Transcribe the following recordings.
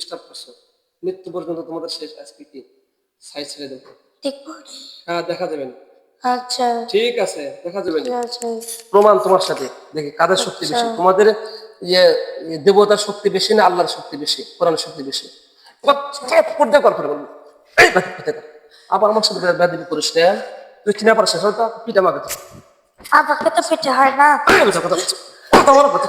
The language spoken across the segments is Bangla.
ডিস্টার্ব করছ মৃত্যু পর্যন্ত তোমাদের শেষ আজকে কি সাইজ ছেড়ে দেবো হ্যাঁ দেখা আচ্ছা ঠিক আছে দেখা যাবে প্রমাণ তোমার সাথে দেখি কাদের শক্তি বেশি তোমাদের ইয়ে ইয়ে দেবতার শক্তি বেশি না আল্লাহর শক্তি বেশি কোরআনের শক্তি বেশি কর করে বলব এই আবার আমার সাথে ব্যাধি করিস না তুই চিনা পারছিস পিঠা আমাকে তো পেটে হয় না কথা কথা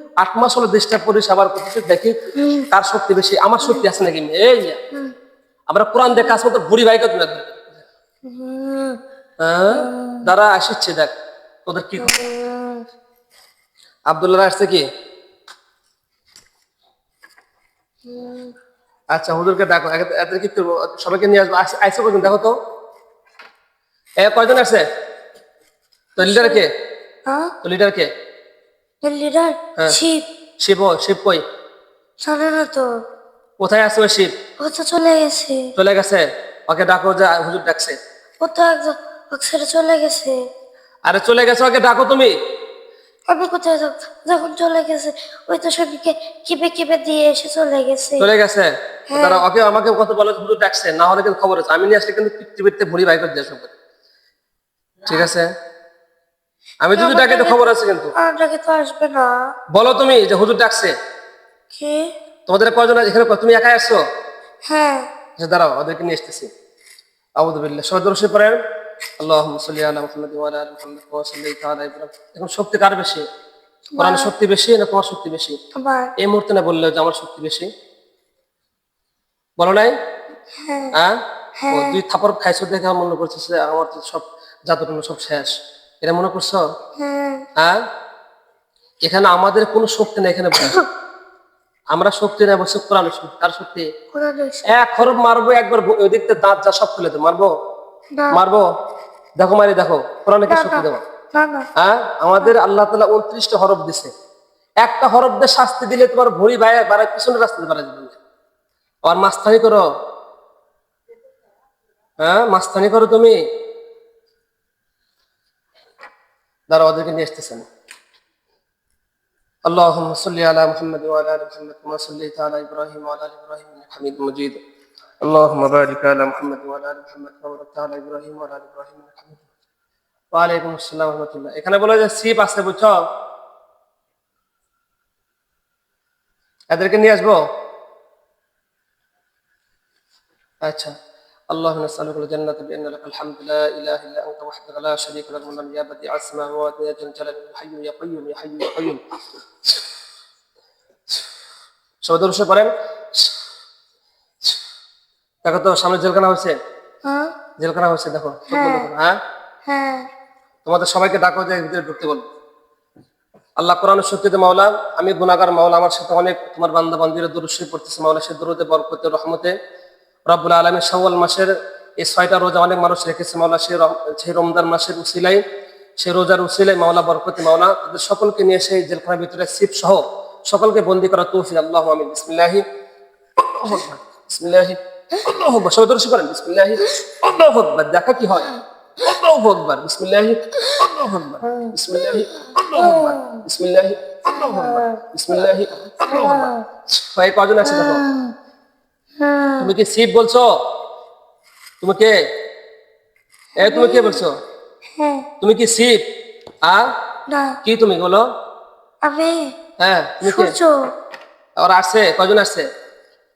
আট মাস হলো দেশটা পড়িস আবার কোথাও দেখি কার শক্তি বেশি আমার শক্তি আছে নাকি? এই। আমরা কোরআন দিয়ে কাজ করতে বুড়ি ভাইকে একদম। হ্যাঁ? দাঁড়া আসিচ্ছে দেখ তোদের কি আবদুল্লাহ আসছে কি? আচ্ছা হুজুরকে দেখো এদের কি করব সবাইকে নিয়ে আসব। আইসে- আইসে কজন দেখো তো। এ কয়জন আসছে তো লিডার কে? হ্যাঁ? তো লিডার কে? লিডার হ্যাঁ। শিব শিব ও, শিব কই? জানে না তো। কোথায় আছে ওই শিব ও তো চলে গেছে। চলে গেছে? ওকে ডাকো যা হুজুর ডাকছে। ও তো একজন ছেড়ে চলে গেছে। আরে চলে গেছে ওকে ডাকো তুমি। আমি কোথায় যখন চলে গেছে ওই তো সবকে কিপে কিপে দিয়ে এসে চলে গেছে। চলে গেছে? তারা ওকে আমাকে কত বলে হুজুর ডাকছে। না হলে কিন্তু খবর আছে। আমি নিয়ে আসলে কিন্তু পৃথিবীতে ভুড়ি বাই করে দিয়ে সব ঠিক আছে? আমি যদি ডাকে তো খবর আছে কিন্তু। আমাকে তো আসবে না। বলো তুমি যে হুজুর ডাকছে। কি? তোমাদের কয়জন আছে? এখানে তুমি একাই আসছো হ্যাঁ। আচ্ছা দাঁড়াও ওদেরকে নিয়ে আসতেছি। আউযু বিল্লাহ সবাই দরুদ শরীফ পড়েন। আল্লাহুম্মা সাল্লি আলা মুহাম্মাদ ওয়া আলা আলি মুহাম্মাদ ওয়া সাল্লাইতা আলা ইব্রাহিম। এখন শক্তি কার বেশি? কোরআনের শক্তি বেশি না তোমার শক্তি বেশি? এই মুহূর্তে না বললে যে আমার শক্তি বেশি? বলো নাই? হ্যাঁ। হ্যাঁ। দুই থাপড় খাইছো দেখে আমার মনে করছিস যে আমার তো সব জাতটুকু সব শেষ। এটা মনে করছ? হ্যাঁ। হ্যাঁ? এখানে আমাদের কোনো শক্তি নেই এখানে আমরা শক্তি নেই বসে কোরআন শক্তি কার শক্তি? কোরআন এক খরব মারবো একবার থেকে দাঁত যা সব খুলে দেবো মারবো? মারবো? দেখো মারি দেখো কোরআনে কি শক্তি দেবো? হ্যাঁ? আমাদের আল্লাহ তালা উনত্রিশটা হরফ দিছে। একটা হরফ দিয়ে শাস্তি দিলে তোমার ভরি বাড়ায় বাড়ায় পিছনে রাস্তাতে বাড়ায় যাবে আর মাস্তানি করো। হ্যাঁ মাস্তানি করো তুমি। দাঁড়া ওদেরকে নিয়ে আসতেছেন اللهم صل على محمد وعلى ال محمد كما صليت على ابراهيم وعلى ال ابراهيم انك حميد مجيد اللهم بارك على محمد وعلى ال محمد كما باركت على ابراهيم وعلى ال ابراهيم انك حميد مجيد ওয়ালাইকুম আসসালাম রহমতুল্লাহ এখানে বলে যে সিপ আছে বুঝছো এদেরকে নিয়ে আসবো আচ্ছা اللهم نسألك الجنة بأن لك الحمد لا إله إلا أنت وحدك لا شريك لك من يا بديع السماوات يا ذا الجلال يا حي يا قيوم يا حي يا قيوم সবাই দরুদ পড়েন দেখো তো সামনে জেলখানা হয়েছে হ্যাঁ জেলখানা হয়েছে দেখো চোখ বন্ধ করো, হ্যাঁ হ্যাঁ তোমাদের সবাইকে ডাকো যে ভিতরে ঢুকতে বলো আল্লাহ কোরআনের শক্তিতে মাওলা আমি গুনাগার মাওলা আমার সাথে অনেক তোমার বান্দা বান্দিরা দুরুশ্বই পড়তেছে মাওলা সে দরুদে বরকতে রহমতে রব্বুল আলমী শাওয়াল মাসের এই ছয়টা রোজা অনেক মানুষ রেখেছে, মাওলা সে সেই রমজান মাসের উসিলাই সেই রোজার উসিলাই মাওলা বরকতি মাওলা তাদের সকলকে নিয়ে সেই জেলখানার ভিতরে সিপ সহ সকলকে বন্দি করা তৌফিক, আল্লাহ আমিন। বিসমিল্লাহি। বিসমিল্লাহি। দেখা কি হ্যাঁ? তুমি কি শিব বলছো? তুমি কে? এ তুমি কে বলছো? হ্যাঁ। তুমি কি শিব? আ? না। কি তুমি বলো? আমি হ্যাঁ তুমি কে? আর আসছে কয়জন আসছে?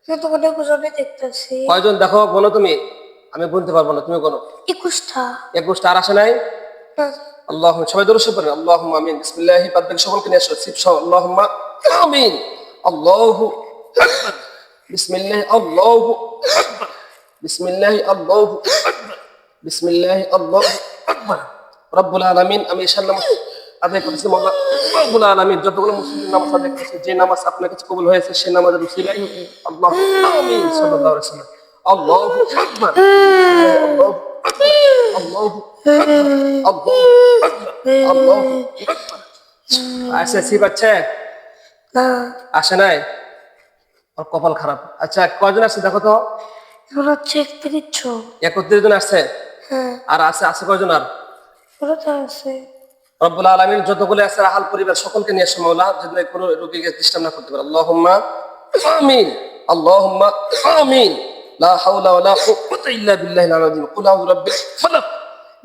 আমি তো অনেক জনে দেখতেছি। কয়জন? দেখো বলো তুমি। আমি বলতে পারব না তুমি বলো। একুশটা। একুশটা আর আসে নাই? আল্লাহ সবাই দরুদ পড়েন আল্লাহ আমিন। বিসমিল্লাহি পাদ্দাক সকলকে নিয়ে আসো শিব সহ। আল্লাহ আমিন। আল্লাহ বিসমিল্লাহ আল্লাহ বিসমিল্লাহ আল্লাহ বিসমিল্লাহ আল্লাহ রব্বুল আলামিন, আমি ঈশান নামাজ আদায় করেছি মোল্লা রব্বুল আলামিন, যতগুলো মুসলিম নামাজ আদায় করেছে, যে নামাজ আপনার কাছে কবুল হয়েছে সেই নামাজের উসিলাই আল্লাহ আমিন সাল্লাল্লাহু আলাইহি ওয়াসাল্লাম। আল্লাহু আকবার। আল্লাহু আল্লাহ আসে সি পাচ্ছে না আসে নাই? ওর কপাল খারাপ। আচ্ছা কয়জন আসছে দেখো তো? এখন হচ্ছে একত্রিশ জন। একত্রিশ জন আসছে? হ্যাঁ। আর আছে আছে কয়জন আর? ওরা তো আছে। রব্বুল আলমীর যতগুলো আছে পরিবার সকলকে নিয়ে আসে মৌলা যদি কোনো রোগীকে ডিস্টার্ব না করতে পারে। আল্লাহুম্মা আমিন আল্লাহুম্মা আমিন। লা হাওলা ওয়ালা কুওয়াতা ইল্লা বিল্লাহিল আলিয়্যিল কুল আউযু বিরাব্বিল ফালাক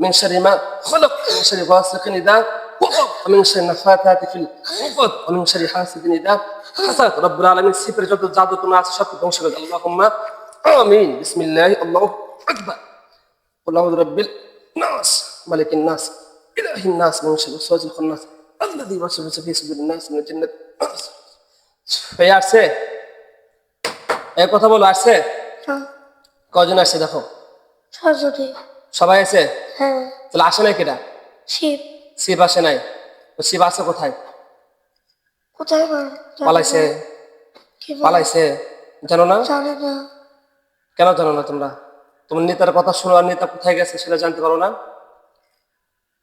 মিন শাররি মা খালাক। মিন শাররি গাসিকিন ইযা ওয়াকাব ওয়া মিন শাররি নাফাতাতি ফিল উকদ ওয়া মিন শাররি হাসিদিন ইযা হাসাদ রব্বুল আলামিন সিফের যত জাদু তুমি আছে সব ধ্বংস করে দাও আল্লাহুম্মা আমিন বিসমিল্লাহ আল্লাহু আকবার قل أعوذ برب الناس ملك الناس إله الناس من شر الوسواس الخناس الذي يوسوس في صدور الناس من الجنة والناس এই আসছে এই কথা বলো আসছে হ্যাঁ কজন আসছে দেখো সজনে সবাই আছে হ্যাঁ তাহলে আসে নাই কেটা শিব শিব আসে নাই? তো শিব আছে কোথায়? কোথায় পালাইছে। পালাইছে। জানো না? কেন জানো না তোমরা? তোমার নেতার কথা শোনো আর নেতা কোথায় গেছে সেটা জানতে পারো না?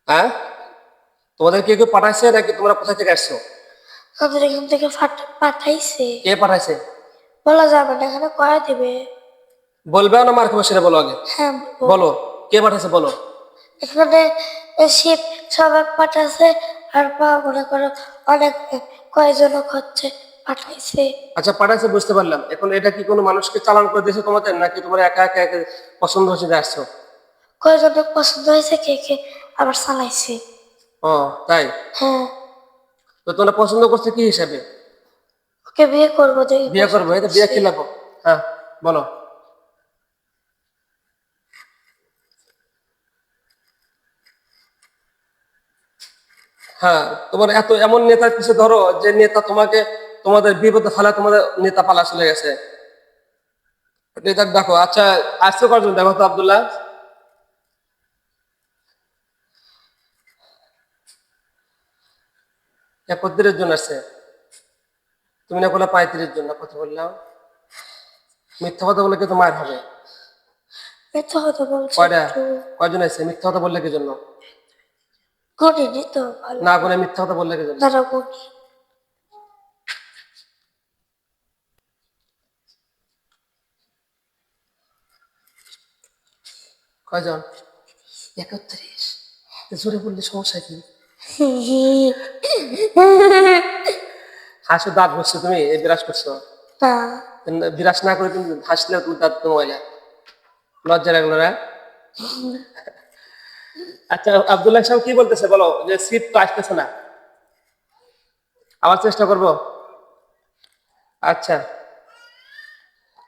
হ্যাঁ? তোমাদের কেউ কেউ পাঠাইছে নাকি তোমরা কোথায় থেকে আসছো? আমাদের এখান থেকে পাঠাইছে। কে পাঠাইছে? বলা যাবে না এখানে কয়া দিবে। বলবে না মার খাব সেটা বলো আগে। হ্যাঁ বলো। কে পাঠাইছে বলো? এখানে শিব সবাই পাঠাচ্ছে আর পা মনে করো অনেক কয়জন হচ্ছে পাঠাইছে। আচ্ছা পাঠাইছে বুঝতে পারলাম। এখন এটা কি কোনো মানুষকে চালান করে দিয়েছে তোমাদের নাকি তোমার একা একা একা পছন্দ হচ্ছে যে আসছো? কয়জনের পছন্দ হয়েছে কে কে আবার চালাইছে। ও তাই? হ্যাঁ। তো তোমরা পছন্দ করছ কি হিসাবে? ওকে বিয়ে করব বিয়ে করব এটা বিয়ে কি লাগবো হ্যাঁ বলো। হ্যাঁ তোমার এত এমন নেতার কিছু ধরো যে নেতা তোমাকে তোমাদের বিপদে ফেলা তোমাদের নেতা পালা চলে গেছে। নেতার দেখো আচ্ছা আসতে কজন দেখো তো আবদুল্লাহ। একত্রিশ জন আছে তুমি না বললে পঁয়ত্রিশ জন না কথা বললাম। মিথ্যা কথা বললে কিন্তু মায়ের হবে। কয়টা? কয়জন আছে মিথ্যা কথা বললে কি জন্য? নিত ভালো না করে মিথ্যা কথা বললে কি জন্য তারা গণি কয়জন? একত্রিশ। জোরে বললে সমস্যা কি? হাসো দাঁত ঘষছো তুমি এই বিরাজ করছ। বিরাজ না করে তুমি হাসলে তুমি দাঁত তোমাইলা লজ্জা লাগল না? আচ্ছা আব্দুল্লাহ সাহেব কি বলতেছে? বলো, যে সিট তো আসতেছে না। আবার চেষ্টা করব? আচ্ছা।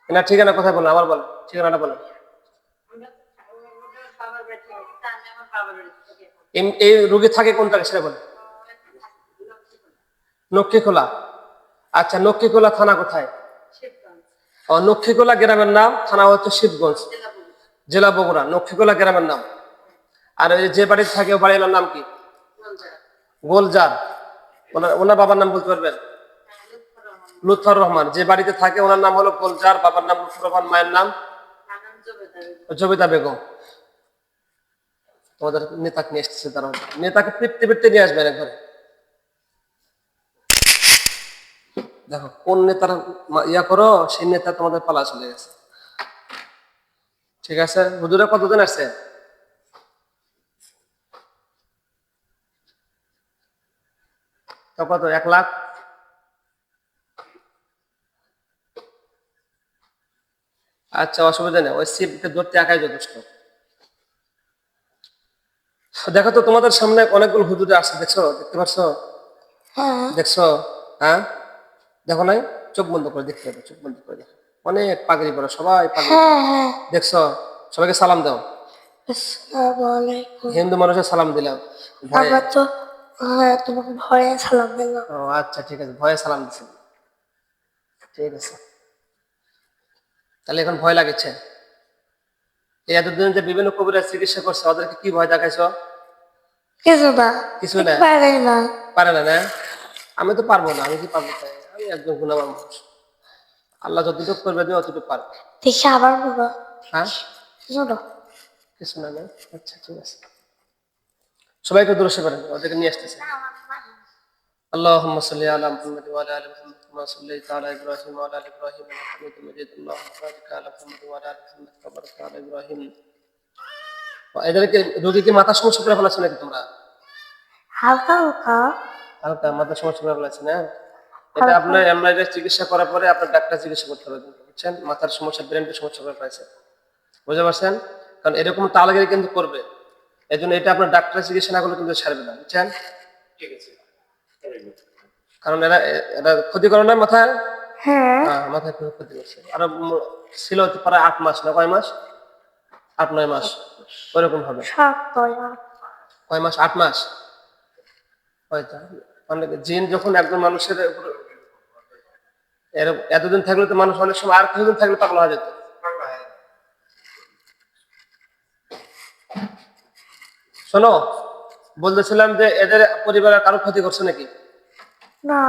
না, ঠিকানা কোথায় বলো? আবার বলো, ঠিকানাটা বলো। এই- রুগী থাকে কোন জায়গায় সেটা বলো। নক্ষীখোলা। আচ্ছা নক্ষীখোলা থানা কোথায়? ও, নক্ষীখোলা গ্রামের নাম, থানা হচ্ছে শিবগঞ্জ। জেলা বগুড়া। নক্ষীখোলা গ্রামের নাম। আর যে বাড়িতে থাকে ও বাড়ির নাম কি? গোলজার। ওনার বাবার নাম বলতে পারবেন? লুৎফর রহমান। যে বাড়িতে থাকে, ওনার নাম হলো গোলজার, বাবার নাম লুৎফর রহমান, মায়ের নাম? জবিতা বেগম। তোমাদের নেতাকে নিয়ে এসেছে তারা। নেতাকে পিটতে পিটতে নিয়ে আসবেন একবারে। দেখো, কোন নেতার ইয়া করো, সেই নেতা তোমাদের পালা চলে গেছে। ঠিক আছে? হুজুরে কতদিন আসছে? তো কত? এক লাখ? আচ্ছা অসুবিধা নেই। ওই শিবকে ধরতে একাই যথেষ্ট। দেখো তো তোমাদের সামনে অনেকগুলো হুজুরে আসছে দেখছ? দেখতে পাচ্ছ? হ্যাঁ। দেখছ? হ্যাঁ? দেখো নাই? চোখ বন্ধ করে দেখতে হবে চোখ বন্ধ করে দেখো। অনেক পাগড়ি পরে সবাই পাগড়ি। হ্যাঁ হ্যাঁ। দেখছ? সবাইকে সালাম দাও। হিন্দু মানুষের সালাম দিলাম। আমরা তো হ্যাঁ তোমাকে ভয়ে সালাম দিলাম। ও আচ্ছা ঠিক আছে ভয়ে সালাম ঠিক আছে। তাহলে এখন ভয় লাগছে। এই এতদিন যে বিভিন্ন কবিরা চিকিৎসা করছে ওদেরকে কি ভয় দেখাইছো? কিছু না কিছু না? পারে না পারে না না? আমি তো পারব না আমি কি পারব আমি মানুষ। আল্লাহ যতটুকু করবে তুমি অতটুকু পারবে। দেখি আবার হ্যাঁ? কিছু না না? আচ্ছা ঠিক আছে। সবাইকে দূরসে করেন ওদেরকে নিয়ে আসতেছে اللهم صل على محمد وعلى ال محمد كما صليت على ابراهيم وعلى ال ابراهيم انك حميد مجيد اللهم بارك على محمد وعلى ال محمد كما باركت على ابراهيم এদেরকে রোগীকে মাথা সমস্যা করে ফেলাছো নাকি তোমরা হালকা হালকা হালকা মাথা সমস্যা করে ফেলাছে না এটা আপনার এমআরআই চিকিৎসা করার পরে আপনার ডাক্তার চিকিৎসা করতে হবে কিন্তু, বুঝছেন মাথার সমস্যা ব্রেনের সমস্যা করে ফেলেছে বুঝতে পারছেন কারণ এরকম তালাগিরি কিন্তু করবে এই জন্য এটা আপনার ডাক্তার চিকিৎসা না করলে কিন্তু সারবে না বুঝছেন? ঠিক আছে। কারণ এরা এরা ক্ষতি করে না মাথায়? হ্যাঁ। হ্যাঁ মাথায় খুব ক্ষতি করছে আর ছিল হতে পারে আট মাস না কয় মাস? আট নয় মাস। ওইরকম হবে। কয় মাস? আট মাস। হয়তো। মানে জিন যখন একজন মানুষের উপর এতদিন থাকলে তো মানুষ অনেক সময় আর কিছুদিন থাকলে পাগলা হয়ে যেত। শোনো বলতেছিলাম যে এদের পরিবারের কারও ক্ষতি করছে নাকি? না।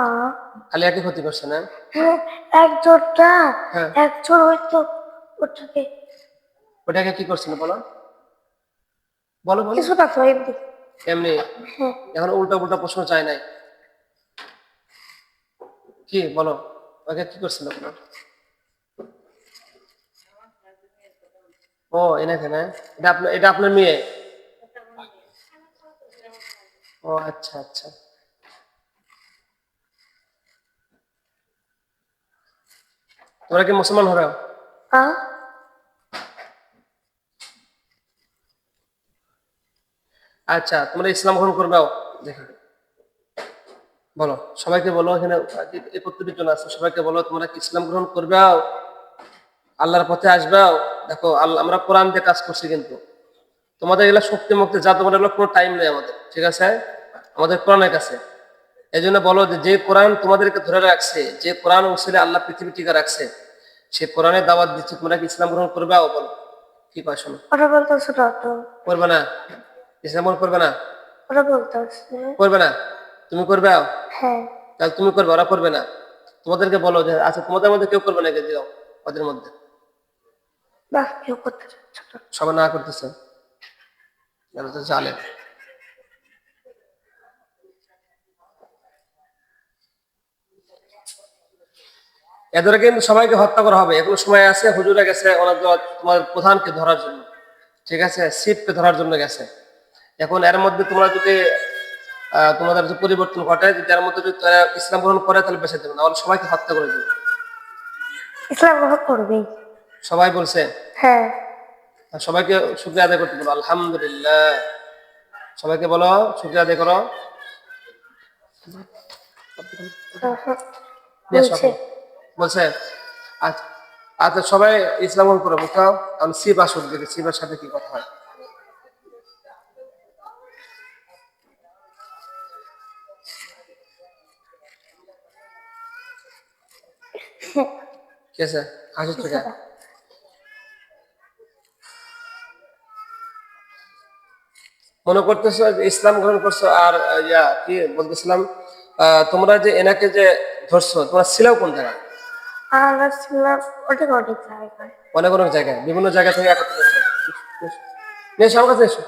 খালি একই ক্ষতি করছে না? হ্যাঁ একজনটা হ্যাঁ। একজন হয়তো ওটাকে ওটাকে কি করছে না বলো? বলো বলো। কিছু না তো এমনি। এমনি? হ্যাঁ। এখন উল্টা উল্টা প্রশ্ন চাই নাই। কি বলো ওকে কি করছিল বলো? ও এনেকে না এটা আপনার এটা আপনার মেয়ে? ও আচ্ছা আচ্ছা। তোমরা কি মুসলমান হবে? আ? আচ্ছা তোমরা ইসলাম গ্রহণ করবেও দেখে। বলো সবাইকে বলো এখানে জন আছে সবাইকে বলো তোমরা কি ইসলাম গ্রহণ করবেও আল্লাহর পথে আসবেও দেখো আল্লাহ আমরা কোরআন দিয়ে কাজ করছি কিন্তু। তোমাদের এগুলো শক্তি মুক্তি যা তোমাদের এগুলো কোনো টাইম নেই আমাদের ঠিক আছে? আমাদের কোরআনের কাছে। এই জন্য বলো যে কোরআন তোমাদেরকে ধরে রাখছে যে কোরআন উসিলে আল্লাহ পৃথিবী টিকা রাখছে সে কোরআনের দাওয়াত দিচ্ছে তোমরা কি ইসলাম গ্রহণ করবেও বলো। কি শোনো? করবে না? ইসলাম গ্রহণ করবে না? করবে না? তুমি করবে হ্যাঁ। তাহলে তুমি করবে ওরা করবে না। তোমাদেরকে বলো যে আচ্ছা তোমাদের মধ্যে কেউ করবে না কে দিও ওদের মধ্যে। সবাই না করতেছে। এরা তো জালে এদের কিন্তু সবাইকে হত্যা করা হবে। এখনও সময় আছে হুজুরে গেছে ওরা তোমার প্রধানকে ধরার জন্য। ঠিক আছে? শিবকে ধরার জন্য গেছে। এখন এর মধ্যে তোমরা যদি তোমাদের যে পরিবর্তন ঘটে যদি এর মধ্যে যদি তারা ইসলাম গ্রহণ করে তাহলে বেঁচে দেবে না সবাইকে হত্যা করে দেবে। ইসলাম গ্রহণ করবেই। সবাই বলছে? হ্যাঁ। সবাইকে শুক্রিয়া আদায় করতে বলো আলহামদুলিল্লাহ। সবাইকে বলো শুক্রিয়া আদায় করো। বলছে। আচ্ছা আচ্ছা সবাই ইসলাম করো বুঝাও আমি শিব আসুক দেখি শিবের সাথে কি কথা হয়। কি আছে হাসির চোখে মনে করতেছো যে ইসলাম গ্রহণ করছ আর ইয়া কি বলতেছিলাম তোমরা যে এনাকে যে ধরছো তোমরা ছিলাও কোন জায়গায়? আমরা ছিলাম অনেক অনেক জায়গায়। অনেক অনেক জায়গায় বিভিন্ন জায়গা থেকে একত্রিত হয়েছে। কাছে এসো।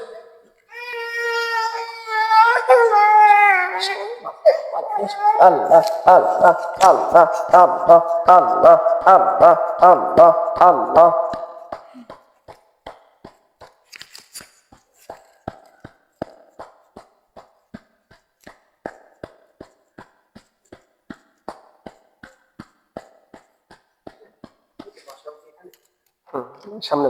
আল্লাহ আল্লাহ আল্লাহ আল্লাহ আল্লাহ আল্লাহ আল্লাহ আল্লাহ হুম, সামনে।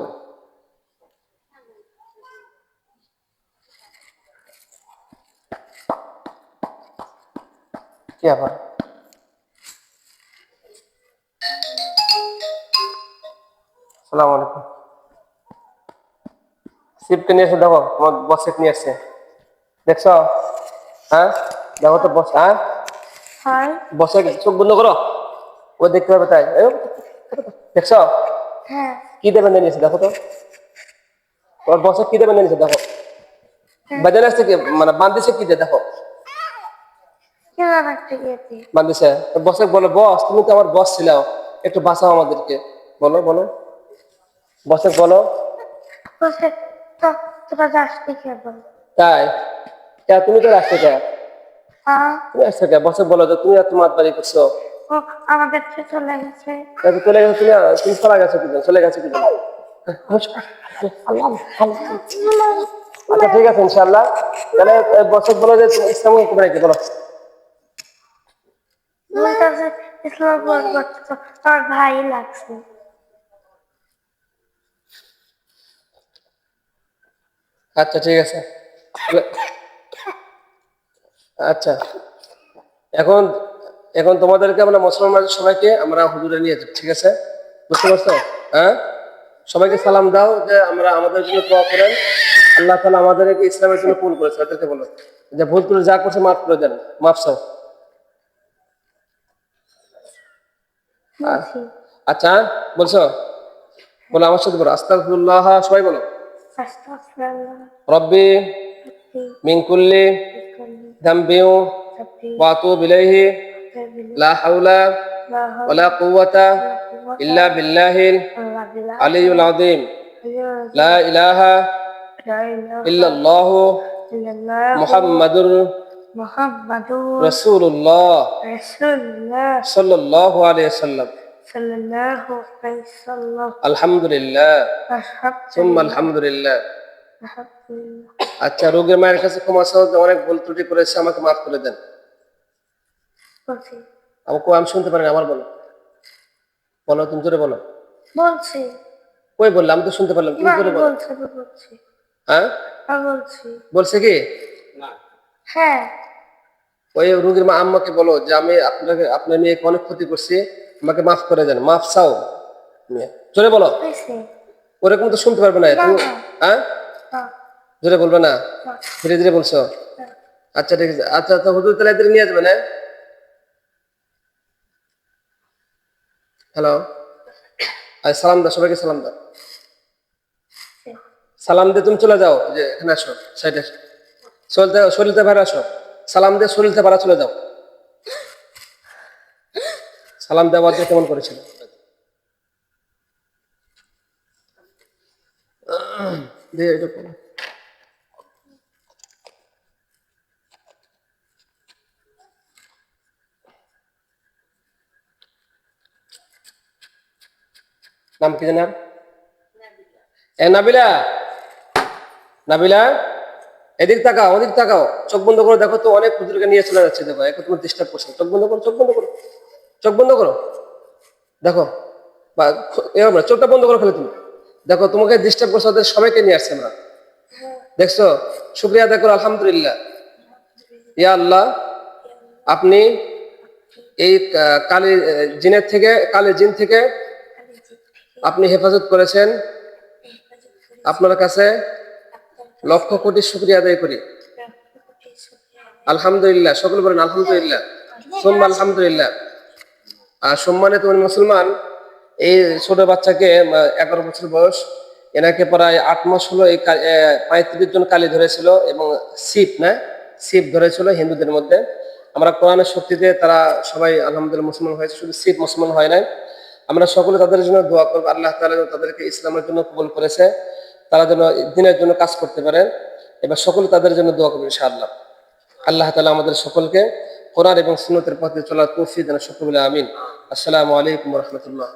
কি আবার সালাম আলাইকুম। নিয়ে এসে দেখো তোমার বসে নিয়ে আসছে। দেখছ? হ্যাঁ? দেখো তো বস হ্যাঁ? হয় বসে চোখ বন্ধ করো। ও দেখতে পাবে তাই। দেখছ? হ্যাঁ। কি দিয়ে বেঁধে নিয়েছে দেখো তো। তোমার বসে কি নিয়েছে দেখো। আসছে কি? মানে কি দেখো। বসে বলো বস তুমি তো আমার বস ছিলাও। একটু বাঁচাও আমাদেরকে। বলো বলো। বসে বলো। তাই? তুমি তো রাস্তায় তুমি রাস্তায় বলো তো তুমি তোমার বাড়ি করছ। ও আমাদের তো চলে গেছে। চলে গেছো তুমি তুমি চলে গেছো কি চলে গেছো কি আচ্ছা ঠিক আছে তাহলে বছর বলো যে ইসলাম কোথায় কি বলো। আমার কাছে ইসলাম গ্রহণ আমার ভাই লাগছে। আচ্ছা ঠিক আছে। আচ্ছা। এখন এখন তোমাদেরকে আমরা মুসলমান সবাইকে আমরা হুজুরে নিয়ে যাবো ঠিক আছে বুঝতে পারছো হ্যাঁ সবাইকে সালাম দাও যে আমরা আমাদের জন্য দোয়া করেন আল্লাহ তালা আমাদেরকে ইসলামের জন্য কবুল করেছে তাদেরকে বলো যে ভুল করে যা করছে মাফ করে দেন মাফ চাও বলছি আচ্ছা বলছো বলো আমার সাথে বলো আস্তাগফিরুল্লাহ সবাই বলো আস্তাগফিরুল্লাহ রব্বি রাব্বি মিন কুল্লি বিকুল্লি ذنبي রাব্বি واتوب اليه রাব্বিল لا حول লা হাওলা ولا قوة ওয়া কুওয়াতা إلا بالله ইল্লা বিল্লাহ العلي العظيم لا لا إله إله إلا الله إلا الله محمد محمد رسول الله رسول الله صلى الله عليه وسلم صلى الله عليه وسلم الحمد لله أشهد ثم الحمد لله الحمد لله আচ্ছা রোগের মায়ের কাছে ক্ষমা চাও যে অনেক ভুল ত্রুটি করেছে আমাকে মাফ করে দেন বলছি। আমাকে আমি শুনতে পারি আমার বলো। বলো তুমি জোরে বলো। বলছি। কই বললে? আমি তো শুনতে পারলাম তুমি জোরে বলো। বলছি বলছি। হ্যাঁ? বলছি। বলছে কি? হ্যাঁ। ওই রোগীর মা আম্মাকে বলো যে আমি আপনাকে আপনার মেয়েকে অনেক ক্ষতি করছি আমাকে মাফ করে দেন মাফ চাও। জোরে বলো। ওরকম তো শুনতে পারবে না তুমি হ্যাঁ? জোরে বলবে না? না, ধীরে ধীরে বলছো। আচ্ছা ঠিক আছে। আচ্ছা আচ্ছা হুজুর তাহলে নিয়ে যাবেন হ্যাঁ হ্যালো আচ্ছা সালাম দাও, সবাইকে সালাম দাও। সালাম দিয়ে তুমি চলে যাও যে এখানে আসো সাইডে আসো। চলতে, শরীরতে ভাড়া আসো। সালাম দিয়ে শরীরতে ভাড়া চলে যাও। সালাম দেওয়ার জন্য কেমন করেছিল? দিয়ে এটা নাম কি জানার এ নাবিলা নাবিলা এদিক তাকাও ওদিক তাকাও। চোখ বন্ধ করে দেখো তো অনেক হুজুরকে নিয়ে চলে যাচ্ছে দেখো একে তোমার ডিস্টার্ব করছে। চোখ বন্ধ করো চোখ বন্ধ করো চোখ বন্ধ করো। দেখো বা এরকম না, চোখটা বন্ধ করো খেলে তুমি। দেখো তোমাকে ডিস্টার্ব করছে ওদের সবাইকে নিয়ে আসছে আমরা। দেখছ? শুক্রিয়া আদায় করো আলহামদুলিল্লাহ। ইয়া আল্লাহ আপনি এই কালী জিনের থেকে কালী জিন থেকে আপনি হেফাজত করেছেন? আপনার কাছে লক্ষ কোটি শুক্রিয়া আদায় করি। আলহামদুলিল্লাহ, সকল বলেন আলহামদুলিল্লাহ। সোম্মা আলহামদুলিল্লাহ। আর সম্মানিত মুসলমান। এই ছোট বাচ্চাকে এগারো বছর বয়স, এনাকে প্রায় আট মাস হলো এই পঁয়ত্রিশ জন কালি ধরেছিল এবং শিব, না? শিব ধরেছিল হিন্দুদের মধ্যে। আমরা কোরআনের শক্তিতে তারা সবাই আলহামদুলিল্লাহ মুসলমান হয়েছে, শুধু শিব মুসলমান হয় নাই। আমরা সকলে তাদের জন্য দোয়া করব। আল্লাহ তালা যেন তাদেরকে ইসলামের জন্য কবল করেছে, তারা যেন দিনের জন্য কাজ করতে পারে। এবার সকলে তাদের জন্য দোয়া করবেন ইনশাআল্লাহ। আল্লাহ তালা আমাদের সকলকে কোরআন এবং সুন্নতের পথে চলার তৌফি যেন সকল, আমিন। আসসালামু আলাইকুম রহমতুল্লাহ।